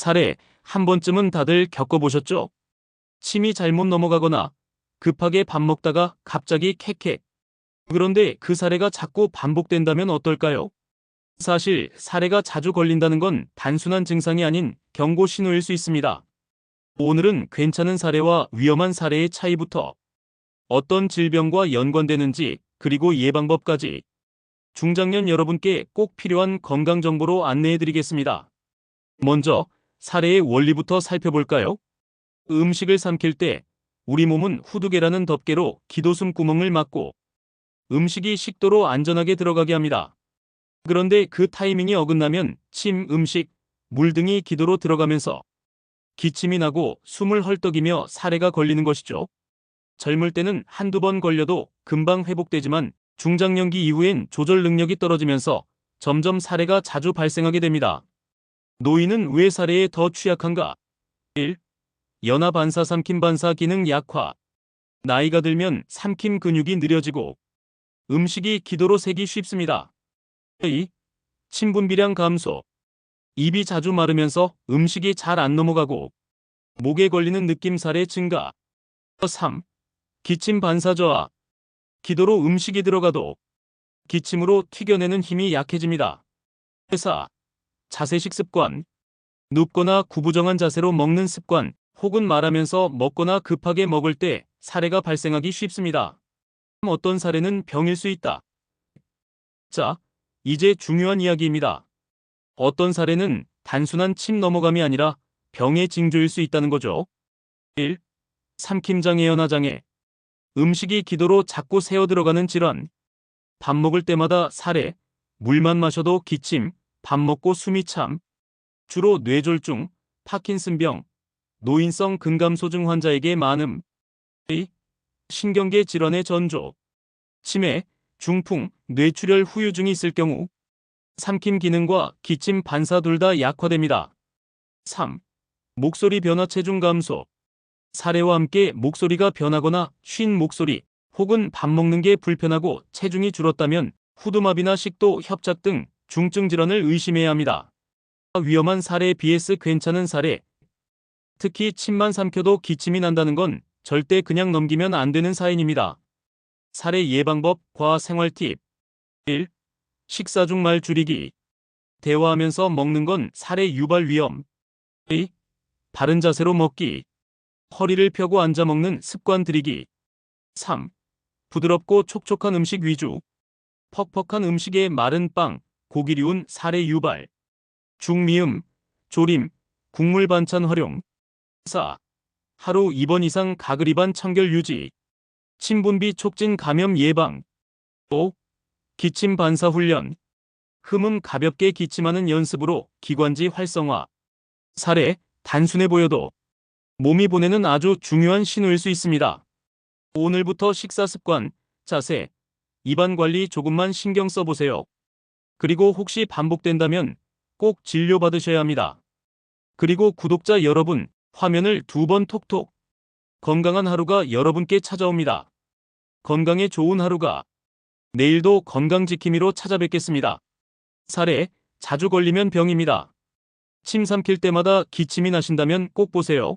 살해 한 번쯤은 다들 겪어보셨죠? 침이 잘못 넘어가거나 급하게 밥 먹다가 갑자기 캑캑. 그런데 그 사례가 자꾸 반복된다면 어떨까요? 사실 사례가 자주 걸린다는 건 단순한 증상이 아닌 경고 신호일 수 있습니다. 오늘은 괜찮은 사례와 위험한 사례의 차이부터 어떤 질병과 연관되는지 그리고 예방법까지 중장년 여러분께 꼭 필요한 건강 정보로 안내해 드리겠습니다. 먼저 사례의 원리부터 살펴볼까요? 음식을 삼킬 때 우리 몸은 후두개라는 덮개로 기도숨 구멍을 막고 음식이 식도로 안전하게 들어가게 합니다. 그런데 그 타이밍이 어긋나면 침, 음식, 물 등이 기도로 들어가면서 기침이 나고 숨을 헐떡이며 사례가 걸리는 것이죠. 젊을 때는 한두 번 걸려도 금방 회복되지만 중장년기 이후엔 조절 능력이 떨어지면서 점점 사례가 자주 발생하게 됩니다. 노인은 왜 사례에 더 취약한가? 1. 연하 반사 삼킴 반사 기능 약화. 나이가 들면 삼킴 근육이 느려지고 음식이 기도로 새기 쉽습니다. 2. 침분비량 감소. 입이 자주 마르면서 음식이 잘 안 넘어가고 목에 걸리는 느낌 살의 증가. 3. 기침 반사 저하. 기도로 음식이 들어가도 기침으로 튀겨내는 힘이 약해집니다. 4. 자세식 습관. 눕거나 구부정한 자세로 먹는 습관 혹은 말하면서 먹거나 급하게 먹을 때 사례가 발생하기 쉽습니다. 어떤 사례는 병일 수 있다. 자, 이제 중요한 이야기입니다. 어떤 사례는 단순한 침 넘어감이 아니라 병의 징조일 수 있다는 거죠. 1. 삼킴장애 연화장애. 음식이 기도로 자꾸 새어 들어가는 질환. 밥 먹을 때마다 사례, 물만 마셔도 기침, 밥 먹고 숨이 참. 주로 뇌졸중, 파킨슨병, 노인성 근감소증 환자에게 많음. 2. 신경계 질환의 전조. 치매, 중풍, 뇌출혈 후유증이 있을 경우 삼킴 기능과 기침 반사 둘 다 약화됩니다. 3. 목소리 변화 체중 감소. 사례와 함께 목소리가 변하거나 쉰 목소리 혹은 밥 먹는 게 불편하고 체중이 줄었다면 후두마비나 식도, 협착 등 중증 질환을 의심해야 합니다. 위험한 사례 vs 괜찮은 사례. 특히 침만 삼켜도 기침이 난다는 건 절대 그냥 넘기면 안 되는 사인입니다. 사례 예방법, 과학 생활 팁. 1. 식사 중 말 줄이기. 대화하면서 먹는 건 사례 유발 위험. 2. 바른 자세로 먹기. 허리를 펴고 앉아 먹는 습관 들이기. 3. 부드럽고 촉촉한 음식 위주. 퍽퍽한 음식에 마른 빵, 고기류운 사례 유발. 중미음, 조림, 국물 반찬 활용. 4. 하루 2번 이상 가글이반 청결 유지. 침분비 촉진 감염 예방. 5. 기침 반사 훈련. 흠음 가볍게 기침하는 연습으로 기관지 활성화. 사례, 단순해 보여도 몸이 보내는 아주 중요한 신호일 수 있습니다. 오늘부터 식사 습관, 자세, 입안 관리 조금만 신경 써보세요. 그리고 혹시 반복된다면 꼭 진료받으셔야 합니다. 그리고 구독자 여러분, 화면을 두 번 톡톡. 건강한 하루가 여러분께 찾아옵니다. 건강에 좋은 하루가. 내일도 건강지킴이로 찾아뵙겠습니다. 사례, 자주 걸리면 병입니다. 침 삼킬 때마다 기침이 나신다면 꼭 보세요.